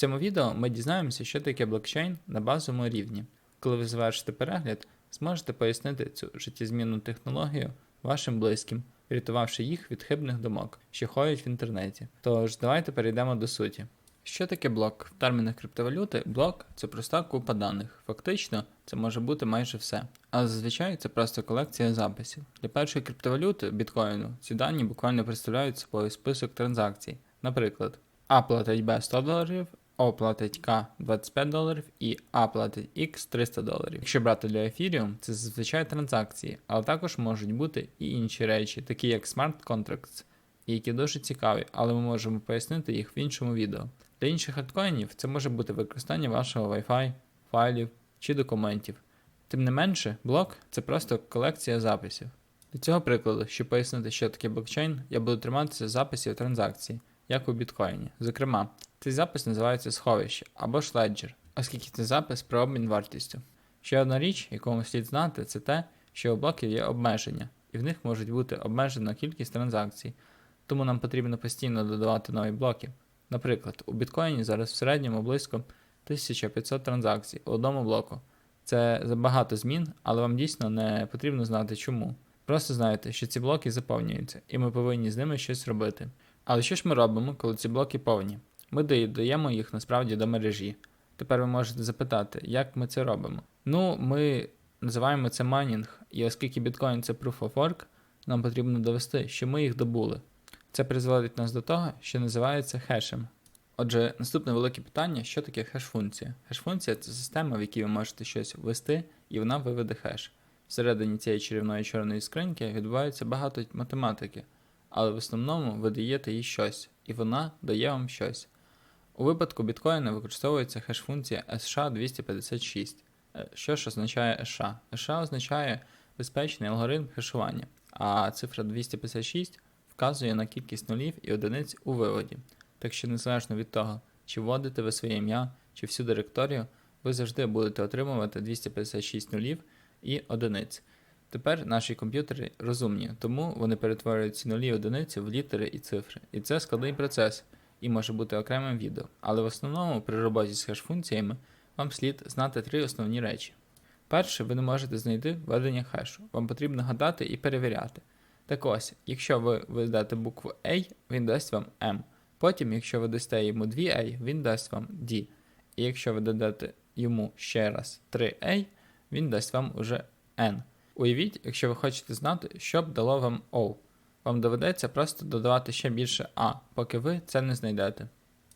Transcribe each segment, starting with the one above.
В цьому відео ми дізнаємося, що таке блокчейн на базовому рівні. Коли ви завершите перегляд, зможете пояснити цю життєзмінну технологію вашим близьким, врятувавши їх від хибних думок, що ходять в інтернеті. Тож давайте перейдемо до суті. Що таке блок? В термінах криптовалюти блок це проста купа даних. Фактично, це може бути майже все. А зазвичай це просто колекція записів. Для першої криптовалюти біткоїну ці дані буквально представляють собою список транзакцій. Наприклад, А платить Б 100 доларів, О платить К 25 доларів і А платить X 300 доларів. Якщо брати для Ethereum, це зазвичай транзакції, але також можуть бути і інші речі, такі як Smart Contracts, які дуже цікаві, але ми можемо пояснити їх в іншому відео. Для інших альткоїнів це може бути використання вашого Wi-Fi, файлів чи документів. Тим не менше, блок це просто колекція записів. Для цього прикладу, щоб пояснити, що таке блокчейн, я буду триматися записів транзакцій, як у біткоїні. Зокрема, цей запис називається сховище або ж леджер, оскільки це запис про обмін вартістю. Ще одна річ, яку вам слід знати, це те, що у блоків є обмеження, і в них можуть бути обмежена кількість транзакцій, тому нам потрібно постійно додавати нові блоки. Наприклад, у біткоїні зараз в середньому близько 1500 транзакцій у одному блоку. Це забагато змін, але вам дійсно не потрібно знати чому. Просто знайте, що ці блоки заповнюються, і ми повинні з ними щось робити. Але що ж ми робимо, коли ці блоки повні? Ми додаємо їх насправді до мережі. Тепер ви можете запитати, як ми це робимо? Ну, ми називаємо це майнінг, і оскільки біткоін це proof of work, нам потрібно довести, що ми їх добули. Це призводить нас до того, що називається хешем. Отже, наступне велике питання: що таке хеш-функція? Хеш-функція це система, в якій ви можете щось ввести, і вона виведе хеш. Всередині цієї чарівної чорної скриньки відбувається багато математики, але в основному ви даєте їй щось, і вона дає вам щось. У випадку біткоїна використовується хеш-функція SHA-256. Е, Що ж означає SHA? SHA означає безпечний алгоритм хешування, а цифра 256 вказує на кількість нулів і одиниць у виводі. Так що незалежно від того, чи вводите ви своє ім'я, чи всю директорію, ви завжди будете отримувати 256 нулів і одиниць. Тепер наші комп'ютери розумні, тому вони перетворюють ці нулі і одиниці в літери і цифри. І це складний процес і може бути окремим відео. Але в основному при роботі з хеш-функціями вам слід знати три основні речі. Перше, ви не можете знайти введення хешу. Вам потрібно гадати і перевіряти. Так ось, якщо ви введете букву A, він дасть вам M. Потім, якщо ви дасте йому 2A, він дасть вам D. І якщо ви дадете йому ще раз 3A, він дасть вам уже N. Уявіть, якщо ви хочете знати, що б дало вам O. Вам доведеться просто додавати ще більше А, поки ви це не знайдете.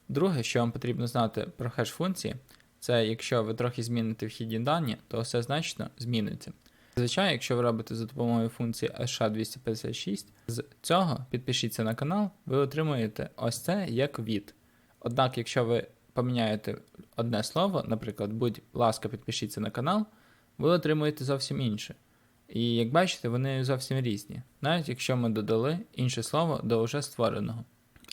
Друге, що вам потрібно знати про хеш-функції, це якщо ви трохи зміните вхідні дані, то все значно зміниться. Зазвичай, якщо ви робите за допомогою функції SHA-256, з цього підпишіться на канал, ви отримуєте ось це як від. Однак, якщо ви поміняєте одне слово, наприклад, будь ласка, підпишіться на канал, ви отримуєте зовсім інше. І як бачите, вони зовсім різні, навіть якщо ми додали інше слово до вже створеного.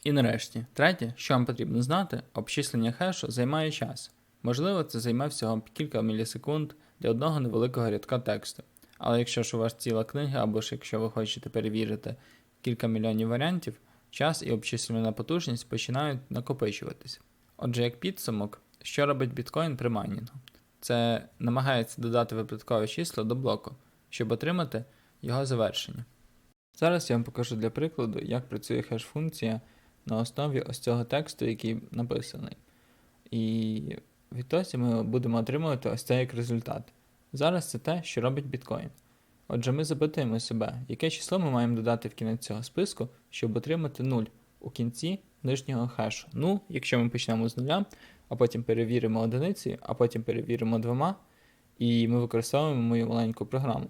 І нарешті, третє, що вам потрібно знати, обчислення хешу займає час. Можливо, це займе всього кілька мілісекунд для одного невеликого рядка тексту. Але якщо ж у вас ціла книга, або ж якщо ви хочете перевірити кілька мільйонів варіантів, час і обчислювальна потужність починають накопичуватися. Отже, як підсумок, що робить біткоін при майнінгу? Це намагається додати випадкове число до блоку, щоб отримати його завершення. Зараз я вам покажу для прикладу, як працює хеш-функція на основі ось цього тексту, який написаний. І відтоді ми будемо отримувати ось це як результат. Зараз це те, що робить біткоін. Отже, ми запитуємо себе, яке число ми маємо додати в кінець цього списку, щоб отримати 0 у кінці нижнього хешу. Ну, якщо ми почнемо з нуля, а потім перевіримо одиницею, а потім перевіримо двома, і ми використовуємо мою маленьку програму.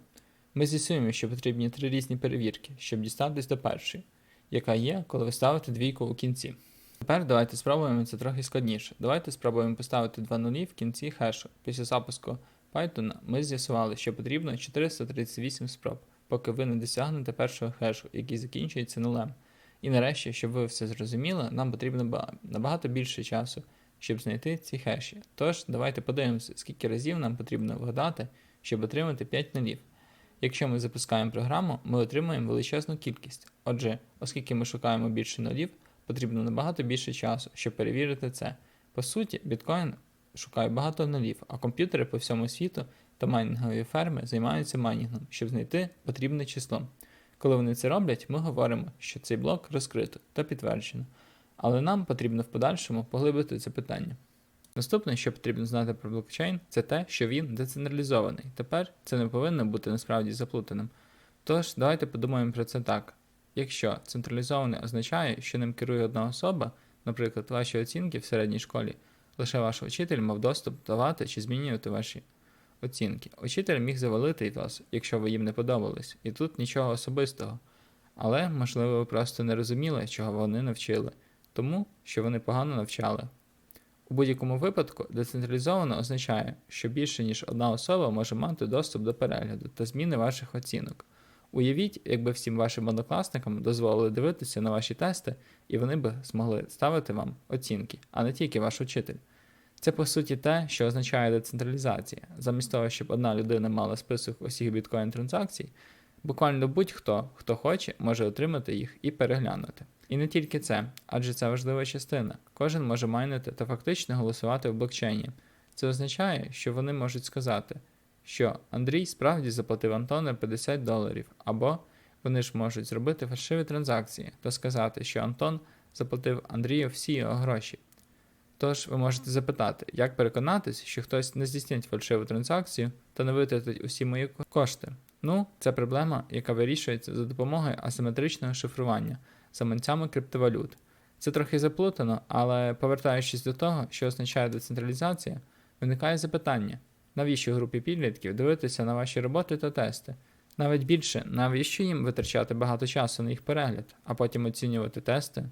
Ми з'ясуємо, що потрібні три різні перевірки, щоб дістатись до першої, яка є, коли ви ставите двійку у кінці. Тепер давайте спробуємо це трохи складніше. Давайте спробуємо поставити два нулі в кінці хешу. Після запуску Python ми з'ясували, що потрібно 438 спроб, поки ви не досягнете першого хешу, який закінчується нулем. І нарешті, щоб ви все зрозуміли, нам потрібно набагато більше часу, щоб знайти ці хеші. Тож, давайте подивимося, скільки разів нам потрібно вгадати, щоб отримати 5 нулів. Якщо ми запускаємо програму, ми отримуємо величезну кількість. Отже, оскільки ми шукаємо більше нулів, потрібно набагато більше часу, щоб перевірити це. По суті, біткоін шукає багато нулів, а комп'ютери по всьому світу та майнінгові ферми займаються майнінгом, щоб знайти потрібне число. Коли вони це роблять, ми говоримо, що цей блок розкрито та підтверджено. Але нам потрібно в подальшому поглибити це питання. Наступне, що потрібно знати про блокчейн, це те, що він децентралізований. Тепер це не повинно бути насправді заплутаним. Тож, давайте подумаємо про це так. Якщо централізований означає, що ним керує одна особа, наприклад, ваші оцінки в середній школі, лише ваш учитель мав доступ давати чи змінювати ваші оцінки. Учитель міг завалити вас, якщо ви їм не подобались, і тут нічого особистого. Але, можливо, ви просто не розуміли, чого вони навчили, тому що вони погано навчали. У будь-якому випадку децентралізовано означає, що більше ніж одна особа може мати доступ до перегляду та зміни ваших оцінок. Уявіть, якби всім вашим однокласникам дозволили дивитися на ваші тести, і вони б змогли ставити вам оцінки, а не тільки ваш учитель. Це по суті те, що означає децентралізація. Замість того, щоб одна людина мала список усіх біткоін транзакцій, буквально будь-хто, хто хоче, може отримати їх і переглянути. І не тільки це, адже це важлива частина. Кожен може майнити та фактично голосувати в блокчейні. Це означає, що вони можуть сказати, що Андрій справді заплатив Антону 50 доларів, або вони ж можуть зробити фальшиві транзакції та сказати, що Антон заплатив Андрію всі його гроші. Тож ви можете запитати, як переконатись, що хтось не здійснить фальшиву транзакцію та не витратить усі мої кошти. Ну, це проблема, яка вирішується за допомогою асиметричного шифрування за манцями криптовалют. Це трохи заплутано, але повертаючись до того, що означає децентралізація, виникає запитання, навіщо групі підлітків дивитися на ваші роботи та тести? Навіть більше, навіщо їм витрачати багато часу на їх перегляд, а потім оцінювати тести?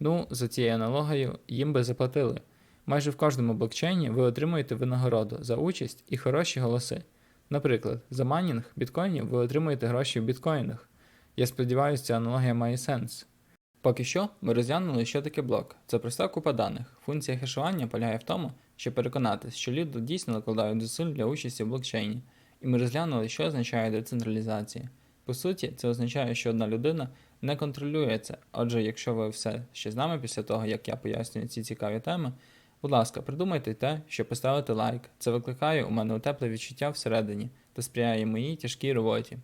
Ну, за цією аналогією, їм би заплатили. Майже в кожному блокчейні ви отримуєте винагороду за участь і хороші голоси. Наприклад, за майнінг біткоїнів ви отримуєте гроші в біткоїнах. Я сподіваюся, ця аналогія має сенс. Поки що ми розглянули, що таке блок. Це проста купа даних. Функція хешування полягає в тому, щоб переконатися, що люди дійсно накладають зусиль для участі в блокчейні. І ми розглянули, що означає децентралізація. По суті, це означає, що одна людина не контролює це. Отже, якщо ви все ще з нами після того, як я пояснюю ці цікаві теми, будь ласка, придумайте те, щоб поставити лайк. Це викликає у мене тепле відчуття всередині та сприяє моїй тяжкій роботі.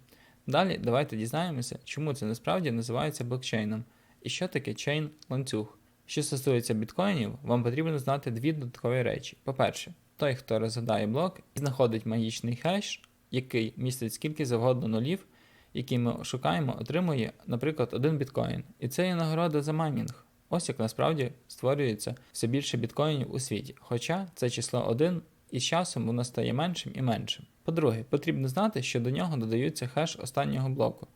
Далі давайте дізнаємося, чому це насправді називається блокчейном і що таке чейн ланцюг. Що стосується біткоїнів, вам потрібно знати дві додаткові речі. По-перше, той, хто розгадає блок і знаходить магічний хеш, який містить скільки завгодно нулів, які ми шукаємо, отримує, наприклад, один біткоін. І це є нагорода за майнінг. Ось як насправді створюється все більше біткоїнів у світі. Хоча це число 1 і з часом воно стає меншим і меншим. По-друге, потрібно знати, що до нього додаються хеш останнього блоку.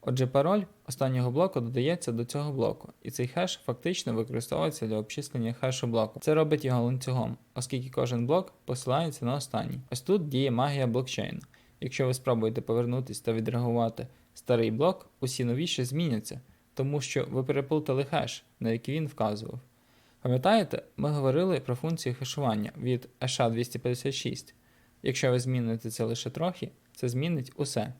Отже, пароль останнього блоку додається до цього блоку, і цей хеш фактично використовується для обчислення хешу блоку. Це робить його ланцюгом, оскільки кожен блок посилається на останній. Ось тут діє магія блокчейну. Якщо ви спробуєте повернутися та відреагувати старий блок, усі новіші зміняться, тому що ви переплутали хеш, на який він вказував. Пам'ятаєте, ми говорили про функцію хешування від SHA-256. Якщо ви зміните це лише трохи, це змінить усе.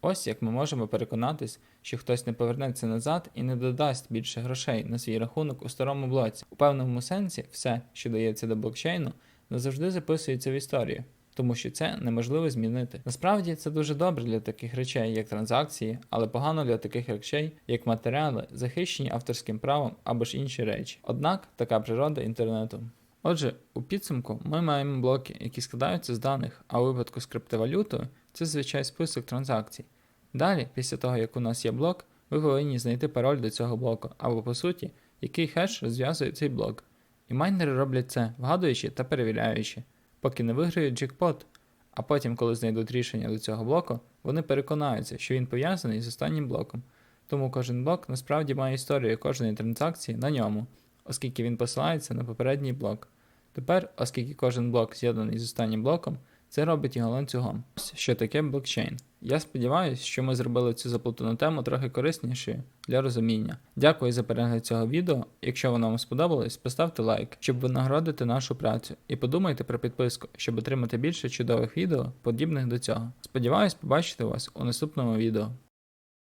Ось як ми можемо переконатись, що хтось не повернеться назад і не додасть більше грошей на свій рахунок у старому блоці. У певному сенсі все, що дається до блокчейну, назавжди записується в історію, тому що це неможливо змінити. Насправді це дуже добре для таких речей, як транзакції, але погано для таких речей, як матеріали, захищені авторським правом або ж інші речі. Однак така природа інтернету. Отже, у підсумку ми маємо блоки, які складаються з даних, а у випадку з криптовалютою це звичай список транзакцій. Далі, після того як у нас є блок, ви повинні знайти пароль до цього блоку, або по суті, який хеш розв'язує цей блок. І майнери роблять це, вгадуючи та перевіряючи, поки не виграють джекпот. А потім, коли знайдуть рішення до цього блоку, вони переконаються, що він пов'язаний з останнім блоком. Тому кожен блок насправді має історію кожної транзакції на ньому, оскільки він посилається на попередній блок. Тепер, оскільки кожен блок з'єднаний з останнім блоком, це робить його ланцюгом. Ось що таке блокчейн. Я сподіваюся, що ми зробили цю заплутану тему трохи кориснішою для розуміння. Дякую за перегляд цього відео. Якщо воно вам сподобалось, поставте лайк, щоб винагородити нашу працю. І подумайте про підписку, щоб отримати більше чудових відео, подібних до цього. Сподіваюсь побачити вас у наступному відео.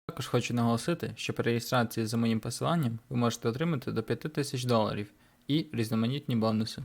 Також хочу наголосити, що при реєстрації за моїм посиланням ви можете отримати до 5000 доларів і різноманітні бонуси.